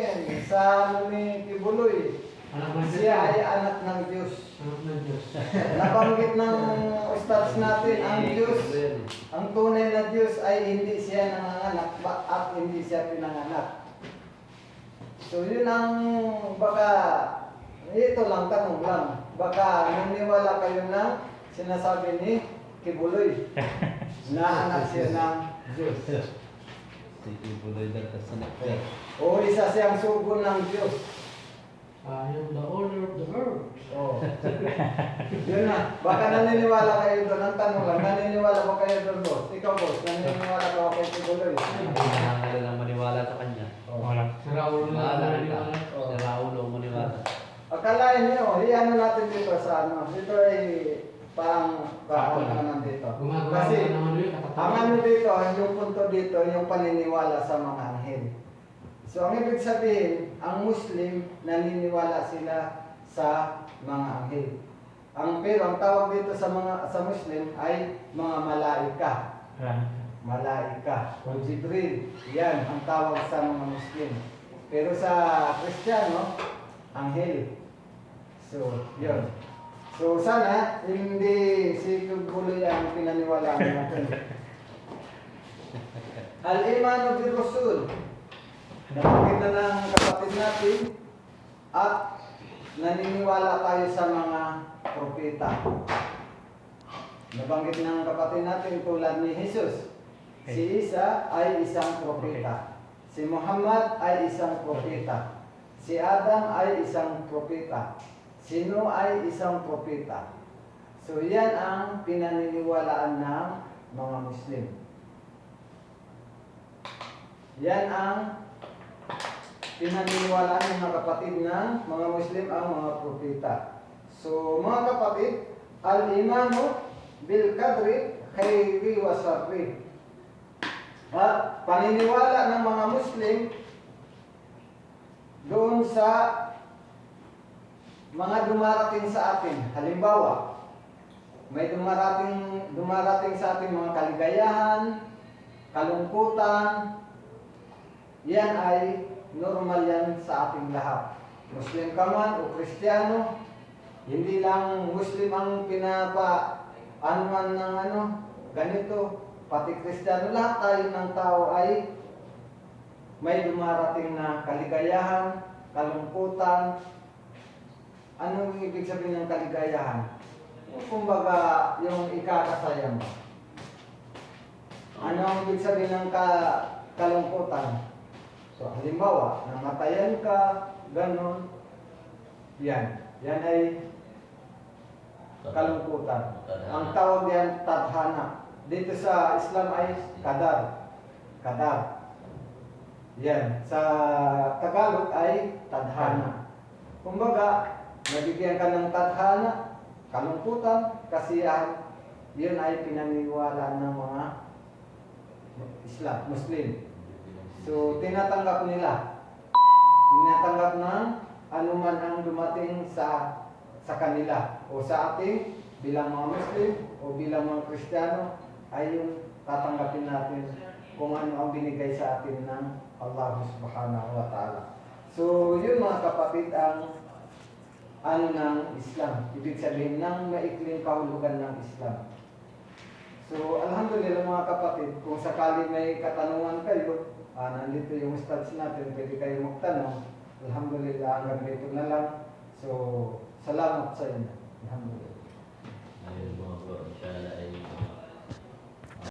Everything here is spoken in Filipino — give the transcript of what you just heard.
sabihin sa ano Anak ng Diyos. siya ay anak ng Diyos. Anak ng Diyos. Nabanggit ng ustads natin ang Diyos. Ang tunay na Diyos ay hindi siya nanganganak ba- at hindi siya pinanganak. So yun ang baka, ito lang, tanong lang. Baka naniniwala kayo na sinasabi ni Kibuloy na anak siya ng Diyos. Sige, buloy dal sa nakter. O isa siyang sugo ng Diyos. I am the owner of the earth. Oh. Yun na. Baka naniniwala kayo doon. Ang tanong lang, naniniwala ba kayo doon, boss? Ikaw, boss, naniniwala ka ba kay na nga lang maniwala sa kanya. Wala. Si Raul na Bahala ka. Si Raul ang maniwala. Akalain niyo, iano natin dito sa ano, dito ay pang paano naman dito. Gumagawa Kasi na naman yun, ang ano dito, yung punto dito, yung paniniwala sa mga anghel. So ang ibig sabihin, ang Muslim naniniwala sila sa mga anghel. Ang pero ang tawag dito sa mga sa Muslim ay mga malaika. Malaika o Jibril. Yan ang tawag sa mga Muslim. Pero sa Kristiyano, anghel. So, yun. So, sana hindi si Kubuloy ang pinaniwalaan natin. Al-Imanu bil Rasul. Nabanggit na ng kapatid natin at naniniwala tayo sa mga propeta. Nabanggit ng kapatid natin tulad ni Jesus. Si Isa ay isang propeta. Si Muhammad ay isang propeta. Si Adam ay isang propeta. Si Noah ay isang propeta. So yan ang pinaniniwalaan ng mga Muslim. Yan ang pinaniniwalaan ng mga kapatid ng mga Muslim ang mga propeta. So mga kapatid, al-imanu bil kadri khairi wa sharri. At paniniwala ng mga Muslim doon sa mga dumarating sa atin. Halimbawa, may dumarating dumarating sa atin mga kaligayahan, kalungkutan, yan ay normal yan sa ating lahat. Muslim ka man o Kristiyano, hindi lang Muslim ang pinapa ano man ng ano, ganito, pati Kristiyano, lahat tayo ng tao ay may dumarating na kaligayahan, kalungkutan. Anong ibig sabihin ng kaligayahan? Kumbaga, yung ikakasaya mo. Ano ang ibig sabihin ng ka kalungkutan? So, halimbawa, namatayan ka, ganon, yan. Yan ay kalungkutan. Ang tawag yan, tadhana. Dito sa Islam ay kadar. Kadar. Yan. Sa Tagalog ay tadhana. Kumbaga, nabigyan ka ng tadhana, kalungkutan, kasiyahan, yun ay pinaniniwala ng mga Islam, Muslim. So, tinatanggap nila. Tinatanggap ng anuman ang dumating sa sa kanila o sa ating bilang mga Muslim o bilang mga Kristiyano ay yung tatanggapin natin kung ano ang binigay sa atin ng Allah subhanahu wa ta'ala. So, yun mga kapatid ang ano ng Islam. Ibig sabihin ng maikling kahulugan ng Islam. So, alhamdulillah mga kapatid, kung sakali may katanungan kayo, ah, nandito yung stats natin, pwede kayo magtanong. Alhamdulillah, hanggang dito na lang. So, salamat sa inyo. Alhamdulillah. Ayun mga